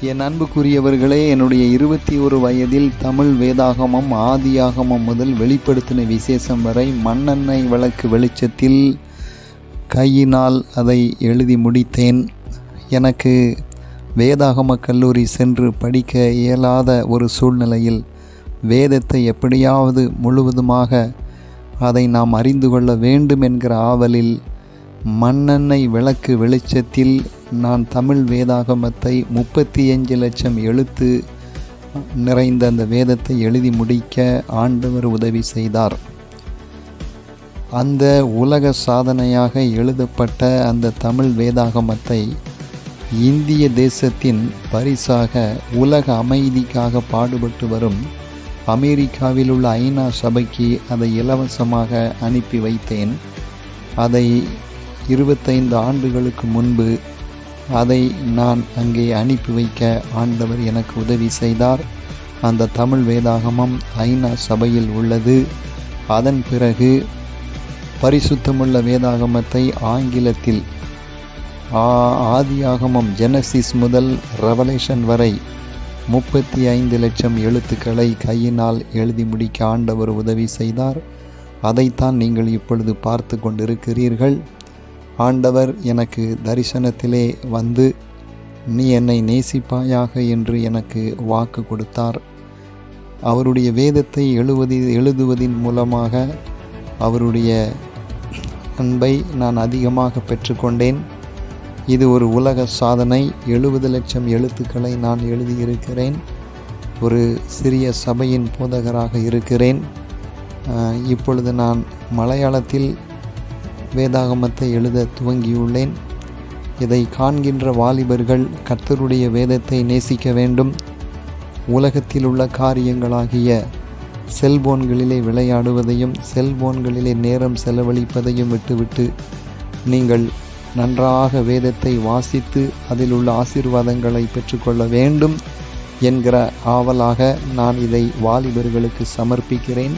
என் அன்புக்குரியவர்களே என்னுடைய இருபத்தி ஒரு வயதில் தமிழ் வேதாகமம் ஆதியாகமம் முதல் வெளிப்படுத்தின விசேஷம் வரை மண்ணெண்ணெய் விளக்கு வெளிச்சத்தில் கையினால் அதை எழுதி முடித்தேன். எனக்கு வேதாகம கல்லூரி சென்று படிக்க இயலாத ஒரு சூழ்நிலையில் வேதத்தை எப்படியாவது முழுவதுமாக அதை நாம் அறிந்து கொள்ள வேண்டும் என்கிற ஆவலில் மண்ணெண்ணெய் விளக்கு வெளிச்சத்தில் நான் தமிழ் வேதாகமத்தை முப்பத்தி அஞ்சு லட்சம் எழுத்து நிறைந்த அந்த வேதத்தை எழுதி முடிக்க ஆண்டவர் உதவி செய்தார். அந்த உலக சாதனையாக எழுதப்பட்ட அந்த தமிழ் வேதாகமத்தை இந்திய தேசத்தின் பரிசாக உலக அமைதிக்காக பாடுபட்டு வரும் அமெரிக்காவில் உள்ள ஐநா சபைக்கு அதை இலவசமாக அனுப்பி வைத்தேன். அதை இருபத்தைந்து ஆண்டுகளுக்கு முன்பு அதை நான் அங்கே அனுப்பி வைக்க ஆண்டவர் எனக்கு உதவி செய்தார். அந்த தமிழ் வேதாகமம் ஐநா சபையில் உள்ளது. அதன் பிறகு பரிசுத்தமுள்ள வேதாகமத்தை ஆங்கிலத்தில் ஆதியாகமம் ஜெனசிஸ் முதல் ரெவலேஷன் வரை முப்பத்தி ஐந்து லட்சம் எழுத்துக்களை கையினால் எழுதி முடிக்க ஆண்டவர் உதவி செய்தார். அதைத்தான் நீங்கள் இப்பொழுது பார்த்து கொண்டிருக்கிறீர்கள். ஆண்டவர் எனக்கு தரிசனத்திலே வந்து நீ என்னை நேசிப்பாயாக என்று எனக்கு வாக்கு கொடுத்தார். அவருடைய வேதத்தை எழுவதி எழுதுவதின் மூலமாக அவருடைய அன்பை நான் அதிகமாக பெற்றுக்கொண்டேன். இது ஒரு உலக சாதனை. எழுபது லட்சம் எழுத்துக்களை நான் எழுதியிருக்கிறேன். ஒரு சிறிய சபையின் போதகராக இருக்கிறேன். இப்பொழுது நான் மலையாளத்தில் வேதாகமத்தை எழுத துவங்கியுள்ளேன். இதை காண்கின்ற வாலிபர்கள் கர்த்தருடைய வேதத்தை நேசிக்க வேண்டும். உலகத்தில் உள்ள காரியங்களாகிய செல்போன்களிலே விளையாடுவதையும் செல்போன்களிலே நேரம் செலவழிப்பதையும் விட்டுவிட்டு நீங்கள் நன்றாக வேதத்தை வாசித்து அதில் உள்ள ஆசீர்வாதங்களை பெற்றுக்கொள்ள வேண்டும் என்கிற ஆவலாக நான் இதை வாலிபர்களுக்கு சமர்ப்பிக்கிறேன்.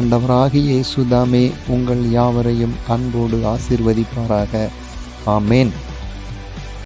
அண்டவராகிய இயேசுதாமே உங்கள் யாவரையும் அன்போடு ஆசிர்வதிப்பாராக. ஆமேன்.